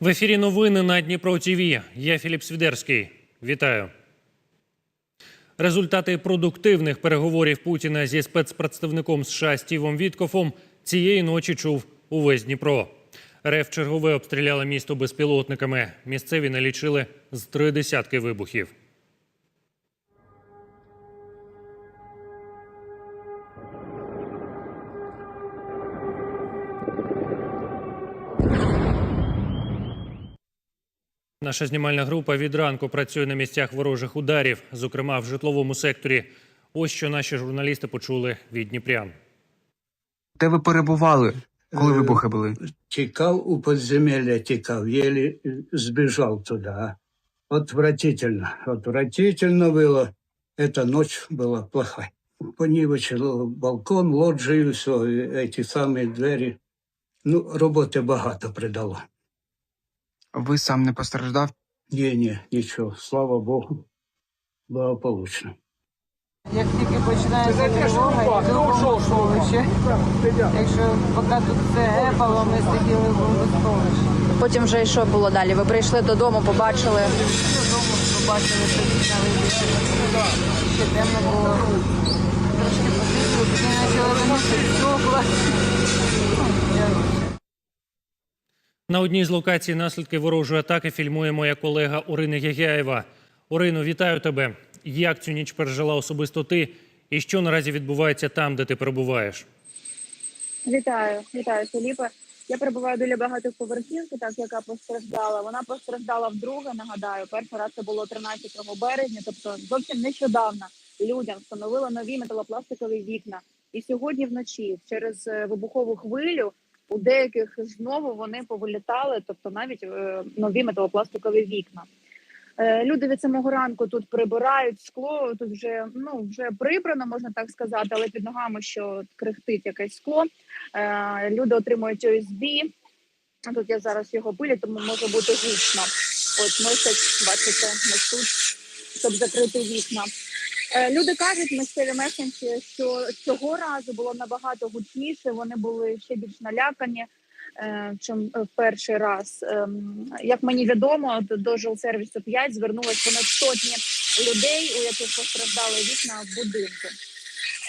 В ефірі новини на Дніпро ТВ. Я Філіп Свідерський. Вітаю. Результати продуктивних переговорів Путіна зі спецпредставником США Стівом Віткофом цієї ночі чув увесь Дніпро. РФ чергове обстріляла місто безпілотниками. Місцеві налічили з три десятки вибухів. Наша знімальна група від ранку працює на місцях ворожих ударів, зокрема в житловому секторі. Ось що наші журналісти почули від Дніпрян. Де ви перебували, коли Е, вибухи були? Текал у подземелья, текал, еле э, сбежал туда. Отвратительно, отвратительно было. Эта ночь была плохая. Понівечило балкон, лоджію, все, эти самі двері. Ну, роботи багато придало. Ви сам не постраждав? Ні, ні, нічого, слава Богу, благополучно. Як тільки починається тривога, йду в бомбосховище. Якщо поки тут все гепало, ми сиділи в бомбосховищі. Потім вже і що було далі? Ви прийшли додому, побачили. Додому побачили, що вікна вибиті. На одній з локацій наслідки ворожої атаки фільмує моя колега Орина Ягяєва. Орино, вітаю тебе. Як цю ніч пережила особисто ти? І що наразі відбувається там, де ти перебуваєш? Вітаю, вітаю, Філіпе. Я перебуваю біля багатоповерхівки, так яка постраждала. Вона постраждала вдруге. Нагадаю, перший раз це було 13 березня, тобто зовсім нещодавно людям встановили нові металопластикові вікна. І сьогодні вночі, через е, вибухову хвилю, у деяких знову вони повилітали, тобто навіть е, нові металопластикові вікна. Е, Люди від самого ранку тут прибирають скло. Тут вже ну вже прибрано, можна так сказати, але під ногами що крихтить якесь скло. Е, Люди отримують ОСБ. Тут я зараз його пилю, тому може бути гучно. От носять, бачите, несуть, щоб закрити вікна. Е, Люди кажуть, місцеві мешканці, що цього разу було набагато гучніше. Вони були ще більш налякані, е, чим в перший раз. Ем, Як мені відомо, до- жилсервісу 5 звернулось понад сотні людей, у яких постраждали вікна в будинку.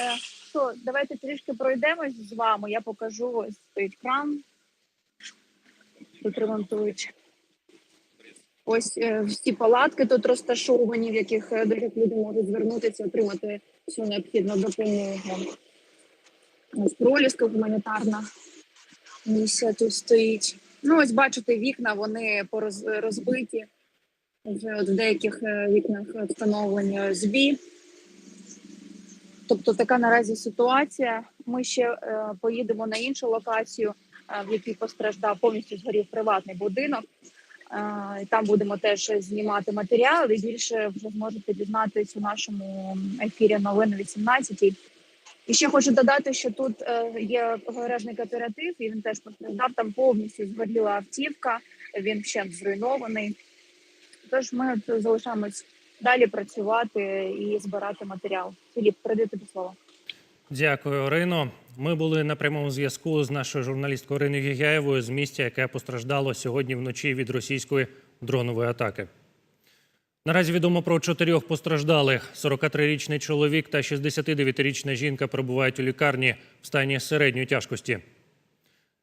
Е, Що, давайте трішки пройдемось з вами. Я покажу ось стоїть кран. Тут ремонтують. Ось е, всі палатки тут розташовані, в яких, е, до яких люди можуть звернутися, отримати всю необхідну допомогу. Ось проліска гуманітарна місія тут стоїть. Ну, ось бачите, вікна вони розбиті. Вже от в деяких е, вікнах встановлені ОСБ. Тобто така наразі ситуація. Ми ще е, поїдемо на іншу локацію, е, в якій постраждав повністю згорів приватний будинок. Там будемо теж знімати матеріал. І більше вже зможете дізнатись у нашому ефірі новини 18 І ще хочу додати, що тут е, є гаражний кооператив, і він теж постраждав. Там повністю згоріла автівка, він ще зруйнований. Тож ми залишаємось далі працювати і збирати матеріал. Філіп, передаю тобі слово. Дякую, Орино. Ми були на прямому зв'язку з нашою журналісткою Ориною Гігяєвою з місця, яке постраждало сьогодні вночі від російської дронової атаки. Наразі відомо про чотирьох постраждалих. 43-річний чоловік та 69-річна жінка перебувають у лікарні в стані середньої тяжкості.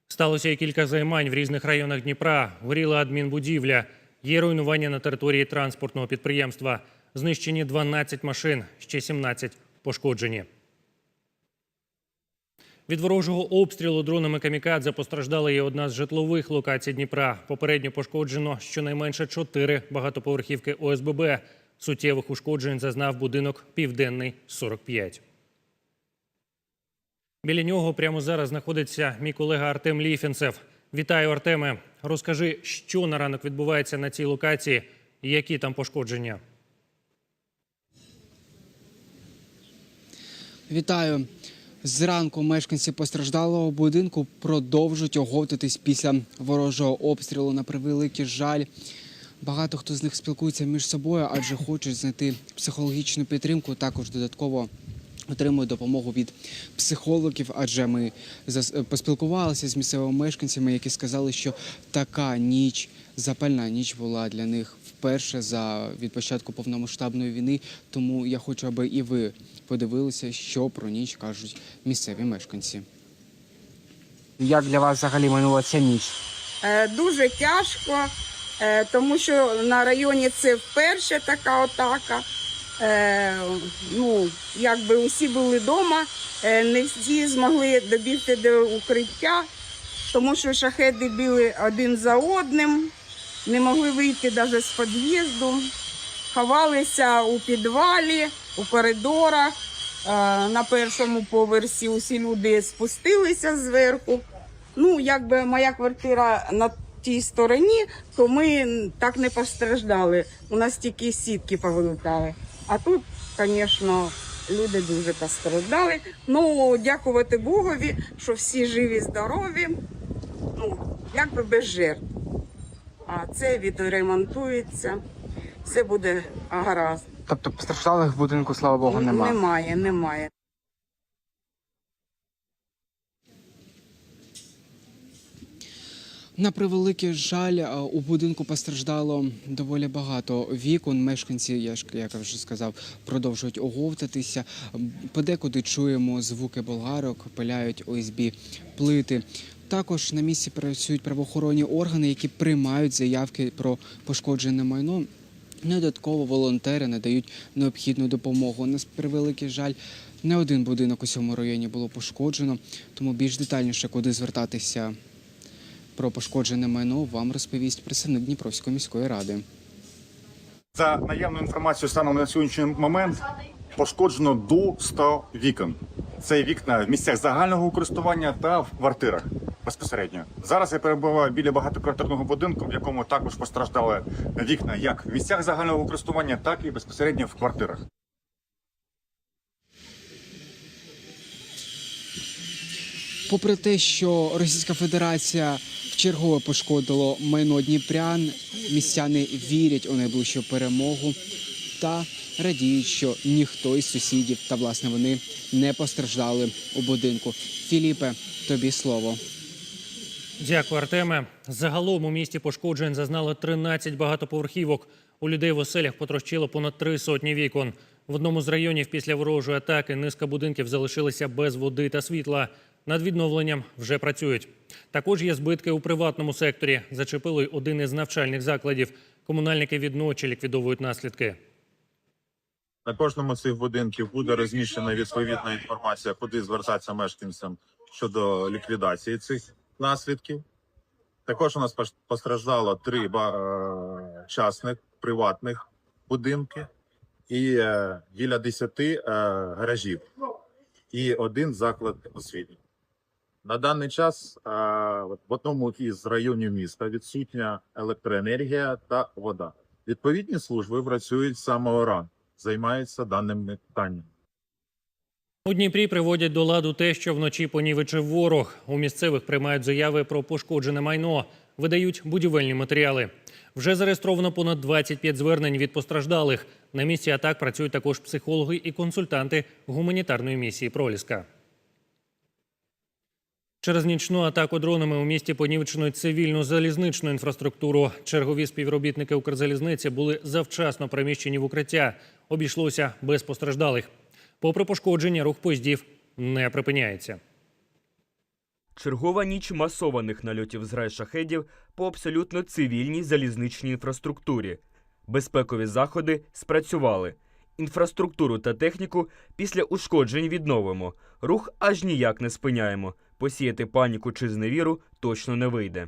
Сталося і кілька займань в різних районах Дніпра. Горіла адмінбудівля. Є руйнування на території транспортного підприємства. Знищені 12 машин, ще 17 пошкоджені. Від ворожого обстрілу дронами камікадзе постраждала і одна з житлових локацій Дніпра. Попередньо пошкоджено щонайменше чотири багатоповерхівки ОСББ. Суттєвих ушкоджень зазнав будинок Південний 45. Біля нього прямо зараз знаходиться мій колега Артем Ліфінцев. Вітаю, Артеме. Розкажи, що на ранок відбувається на цій локації, і які там пошкодження. Вітаю. Зранку мешканці постраждалого будинку продовжують оговтатись після ворожого обстрілу. На превеликий жаль. Багато хто з них спілкується між собою, адже хочуть знайти психологічну підтримку, також додатково Отримують допомогу від психологів, адже ми поспілкувалися з місцевими мешканцями, які сказали, що така ніч, запальна ніч була для них вперше за від початку повномасштабної війни. Тому я хочу, аби і ви подивилися, що про ніч кажуть місцеві мешканці. Як для вас взагалі минула ця ніч? Е, Дуже тяжко, е, тому що на районі це вперше така атака. Е, Ну, якби усі були вдома, не всі змогли добігти до укриття, тому що шахеди били один за одним, не могли вийти навіть з під'їзду, ховалися у підвалі, у коридорах. Е, На першому поверсі усі люди спустилися зверху. Ну, якби моя квартира на тій стороні, то ми так не постраждали. У нас тільки сітки повилітали. А тут, звісно, люди дуже постраждали. Ну, дякувати Богові, що всі живі, здорові. Ну, якби без жертв. А це відремонтується, все буде гаразд. Тобто постраждалих в будинку, слава Богу, немає? Немає, немає. На превеликий жаль, у будинку постраждало доволі багато вікон. Мешканці, я ж як я вже сказав, продовжують оговтатися. Подекуди чуємо звуки болгарок, пиляють ОСБ плити. Також на місці працюють правоохоронні органи, які приймають заявки про пошкоджене майно. Додатково волонтери надають необхідну допомогу. На превеликий жаль, не один будинок у цьому районі було пошкоджено, тому більш детальніше, куди звертатися про пошкоджене майно вам розповість представник Дніпровської міської ради. За наявною інформацією станом на сьогоднішній момент пошкоджено до 100 вікон. Це вікна в місцях загального користування та в квартирах безпосередньо. Зараз я перебуваю біля багатоквартирного будинку, в якому також постраждали вікна як в місцях загального користування, так і безпосередньо в квартирах. Попри те, що Російська Федерація вчергове пошкодило майно Дніпрян, містяни вірять у найближчу перемогу та радіють, що ніхто із сусідів та власне вони не постраждали у будинку. Філіпе, тобі слово. Дякую, Артеме. Загалом у місті пошкоджень зазнали 13 багатоповерхівок. У людей в оселях потрощило понад три сотні вікон. В одному з районів після ворожої атаки низка будинків залишилися без води та світла. Над відновленням вже працюють. Також є збитки у приватному секторі. Зачепили один із навчальних закладів. Комунальники відночі ліквідовують наслідки. На кожному з цих будинків буде розміщена відповідна інформація, куди звертатися мешканцям щодо ліквідації цих наслідків. Також у нас постраждало три е, частних приватних будинки і е, біля 10 е, гаражів і один заклад освіти. На даний час е, в одному із районів міста відсутня електроенергія та вода. Відповідні служби працюють з самого займаються даними питаннями. У Дніпрі приводять до ладу те, що вночі понівечив ворог. У місцевих приймають заяви про пошкоджене майно, видають будівельні матеріали. Вже зареєстровано понад 25 звернень від постраждалих. На місці атак працюють також психологи і консультанти гуманітарної місії Проліска. Через нічну атаку дронами у місті понівечено цивільну залізничну інфраструктуру. Чергові співробітники Укрзалізниці були завчасно переміщені в укриття. Обійшлося без постраждалих. Попри пошкодження, рух поїздів не припиняється. Чергова ніч масованих нальотів з шахедів по абсолютно цивільній залізничній інфраструктурі. Безпекові заходи спрацювали. Інфраструктуру та техніку після ушкоджень відновимо. Рух аж ніяк не спиняємо. Посіяти паніку чи зневіру точно не вийде.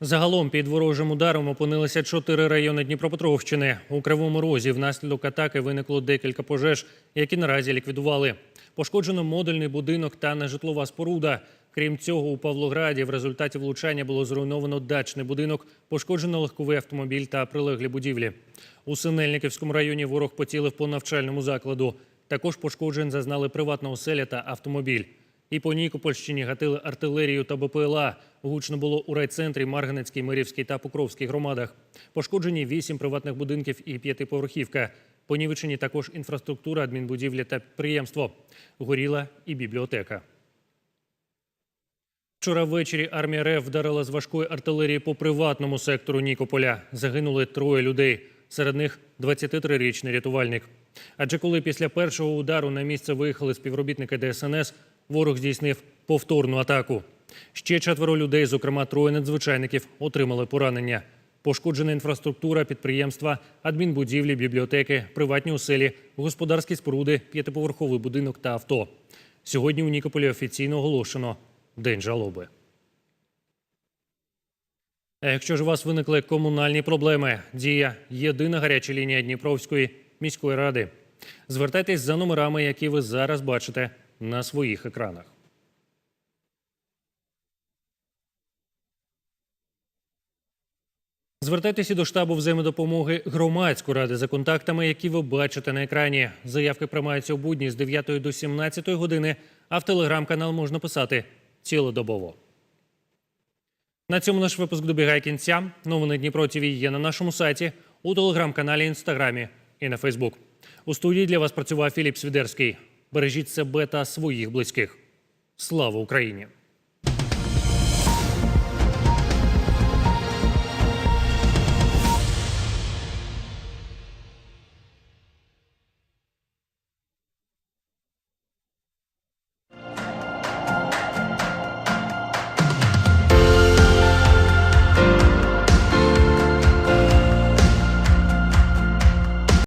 Загалом під ворожим ударом опинилися чотири райони Дніпропетровщини. У Кривому Розі внаслідок атаки виникло декілька пожеж, які наразі ліквідували. Пошкоджено модульний будинок та нежитлова споруда. Крім цього, у Павлограді в результаті влучання було зруйновано дачний будинок, пошкоджено легковий автомобіль та прилеглі будівлі. У Синельниківському районі ворог поцілив по навчальному закладу. Також пошкоджень зазнали приватна оселя та автомобіль. І по Нікопольщині гатили артилерію та БПЛА. Гучно було у райцентрі Марганецькій, Мирівській та Покровській громадах. Пошкоджені вісім приватних будинків і п'ятиповерхівка. Понівечені також інфраструктура, адмінбудівлі та підприємство. Горіла і бібліотека. Вчора ввечері армія РФ вдарила з важкої артилерії по приватному сектору Нікополя. Загинули троє людей. Серед них 23-річний рятувальник. Адже коли після першого удару на місце виїхали співробітники ДСНС, ворог здійснив повторну атаку. Ще четверо людей, зокрема троє надзвичайників, отримали поранення. Пошкоджена інфраструктура, підприємства, адмінбудівлі, бібліотеки, приватні оселі, господарські споруди, п'ятиповерховий будинок та авто. Сьогодні у Нікополі офіційно оголошено День жалоби. А якщо ж у вас виникли комунальні проблеми, дія єдина гаряча лінія Дніпровської міської ради. Звертайтесь за номерами, які ви зараз бачите на своїх екранах. Звертайтеся до штабу взаємодопомоги громадської ради за контактами, які ви бачите на екрані. Заявки приймаються у будні з 9 до 17 години, а в телеграм-канал можна писати цілодобово. На цьому наш випуск добігає кінця. Новини Дніпро ТВ є на нашому сайті, у телеграм-каналі, інстаграмі і на Фейсбук. У студії для вас працював Філіп Свідерський. Бережіть себе та своїх близьких. Слава Україні!